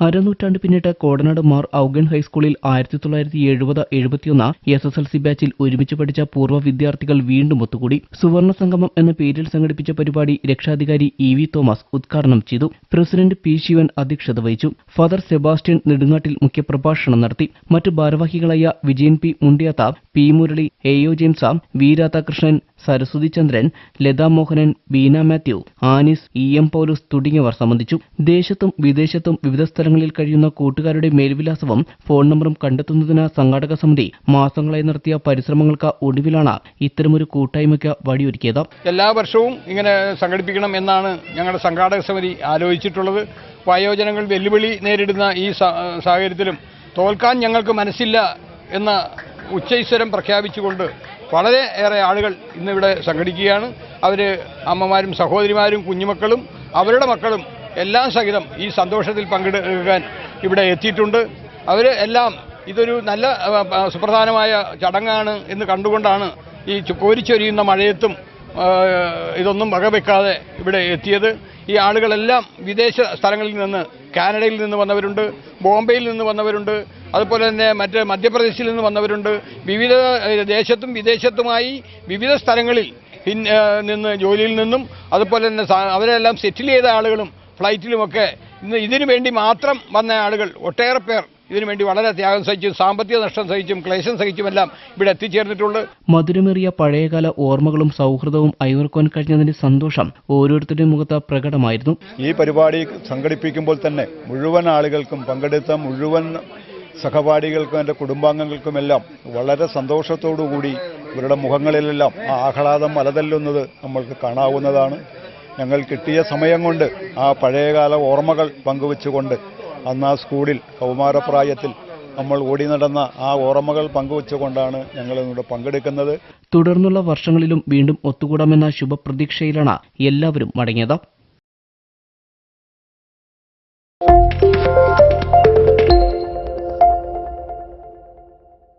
അരനൂറ്റാണ്ട് പിന്നിട്ട് കോടനാട് മാർ ഔഗൻ ഹൈസ്കൂളിൽ ആയിരത്തി തൊള്ളായിരത്തി എഴുപത് എഴുപത്തിയൊന്ന് എസ് എസ് എൽ സി ബാച്ചിൽ ഒരുമിച്ച് പഠിച്ച പൂർവ വിദ്യാർത്ഥികൾ വീണ്ടും ഒത്തുകൂടി സുവർണ സംഗമം എന്ന പേരിൽ സംഘടിപ്പിച്ച പരിപാടി രക്ഷാധികാരി ഇ വി തോമസ് ഉദ്ഘാടനം ചെയ്തു. പ്രസിഡന്റ് പി ശിവൻ അധ്യക്ഷത വഹിച്ചു. ഫാദർ സെബാസ്റ്റ്യൻ നെടുങ്ങാട്ടിൽ മുഖ്യപ്രഭാഷണം നടത്തി. മറ്റ് ഭാരവാഹികളായ Vijayan P Mundiyath P Murali A O James V Radhakrishnan Saraswathi Chandran Latha Mohanan Beena Mathew Anis E M Paulose തുടങ്ങിയവർ സംബന്ധിച്ചു. ദേശത്തും വിദേശത്തും വിവിധ സ്ഥലങ്ങളിൽ കഴിയുന്ന കൂട്ടുകാരുടെ മേൽവിലാസവും ഫോൺ നമ്പറും കണ്ടെത്തുന്നതിന് സംഘാടക സമിതി മാസങ്ങളായി നടത്തിയ പരിശ്രമങ്ങൾക്ക് ഒടുവിലാണ് ഇത്തരമൊരു കൂട്ടായ്മയ്ക്ക് വഴിയൊരുക്കിയത്. എല്ലാ വർഷവും ഇങ്ങനെ സംഘടിപ്പിക്കണം എന്നാണ് ഞങ്ങളുടെ സംഘാടക സമിതി ആലോചിച്ചിട്ടുള്ളത്. വയോജനങ്ങൾ വെല്ലുവിളി നേരിടുന്ന ഈ സാഹചര്യത്തിലും തോൽക്കാൻ ഞങ്ങൾക്ക് മനസ്സില്ല എന്ന ഉച്ചൈശ്വരം പ്രഖ്യാപിച്ചുകൊണ്ട് വളരെ ഏറെ ആളുകൾ ഇന്നിവിടെ സംഘടിക്കുകയാണ്. അവർ അമ്മമാരും സഹോദരിമാരും കുഞ്ഞുമക്കളും അവരുടെ മക്കളും എല്ലാം സഹിതം ഈ സന്തോഷത്തിൽ പങ്കെടുക്കാൻ ഇവിടെ എത്തിയിട്ടുണ്ട്. അവർ എല്ലാം ഇതൊരു നല്ല സുപ്രധാനമായ ചടങ്ങാണ് എന്ന് കണ്ടുകൊണ്ടാണ് ഈ കോരിച്ചൊരിയുന്ന മഴയത്തും ഇതൊന്നും വകവെക്കാതെ ഇവിടെ എത്തിയത്. ഈ ആളുകളെല്ലാം വിദേശ സ്ഥലങ്ങളിൽ നിന്ന് കാനഡയിൽ നിന്ന് വന്നവരുണ്ട് ബോംബെയിൽ നിന്ന് വന്നവരുണ്ട് അതുപോലെ തന്നെ മറ്റ് മധ്യപ്രദേശിൽ നിന്ന് വന്നവരുണ്ട്. വിവിധ ദേശത്തും വിദേശത്തുമായി വിവിധ സ്ഥലങ്ങളിൽ നിന്ന് ജോലിയിൽ നിന്നും അതുപോലെ തന്നെ അവരെല്ലാം സെറ്റിൽ ചെയ്ത ആളുകളും ഫ്ലൈറ്റിലുമൊക്കെ ഇന്ന് ഇതിനു വേണ്ടി മാത്രം വന്ന ആളുകൾ ഒട്ടേറെ പേർ ഇതിനുവേണ്ടി വളരെ ത്യാഗം സഹിച്ചും സാമ്പത്തിക നഷ്ടം സഹിച്ചും ക്ലേശം സഹിച്ചുമെല്ലാം ഇവിടെ എത്തിച്ചേർന്നിട്ടുണ്ട്. മധുരമേറിയ പഴയകാല ഓർമ്മകളും സൗഹൃദവും അയവർക്കുവാൻ കഴിഞ്ഞതിന്റെ സന്തോഷം ഓരോരുത്തരുടെയും മുഖത്ത് പ്രകടമായിരുന്നു. ഈ പരിപാടി സംഘടിപ്പിക്കുമ്പോൾ തന്നെ മുഴുവൻ ആളുകൾക്കും പങ്കെടുത്ത മുഴുവൻ സഹപാഠികൾക്കും എന്റെ കുടുംബാംഗങ്ങൾക്കുമെല്ലാം വളരെ സന്തോഷത്തോടു കൂടി ഇവരുടെ മുഖങ്ങളിലെല്ലാം ആഹ്ലാദം അലതല്ലുന്നത് നമ്മൾക്ക് കാണാവുന്നതാണ്. ഞങ്ങൾ കിട്ടിയ സമയം കൊണ്ട് ആ പഴയകാല ഓർമ്മകൾ പങ്കുവെച്ചുകൊണ്ട് അന്ന് ആ സ്കൂളിൽ കൗമാരപ്രായത്തിൽ നമ്മൾ ഓടി നടന്ന ആ ഓർമ്മകൾ പങ്കുവെച്ചുകൊണ്ടാണ് ഞങ്ങൾ ഇവിടെ പങ്കെടുക്കുന്നത്. തുടർന്നുള്ള വർഷങ്ങളിലും വീണ്ടും ഒത്തുകൂടാമെന്ന ശുഭപ്രതീക്ഷയിലാണ് എല്ലാവരും മടങ്ങിയത്.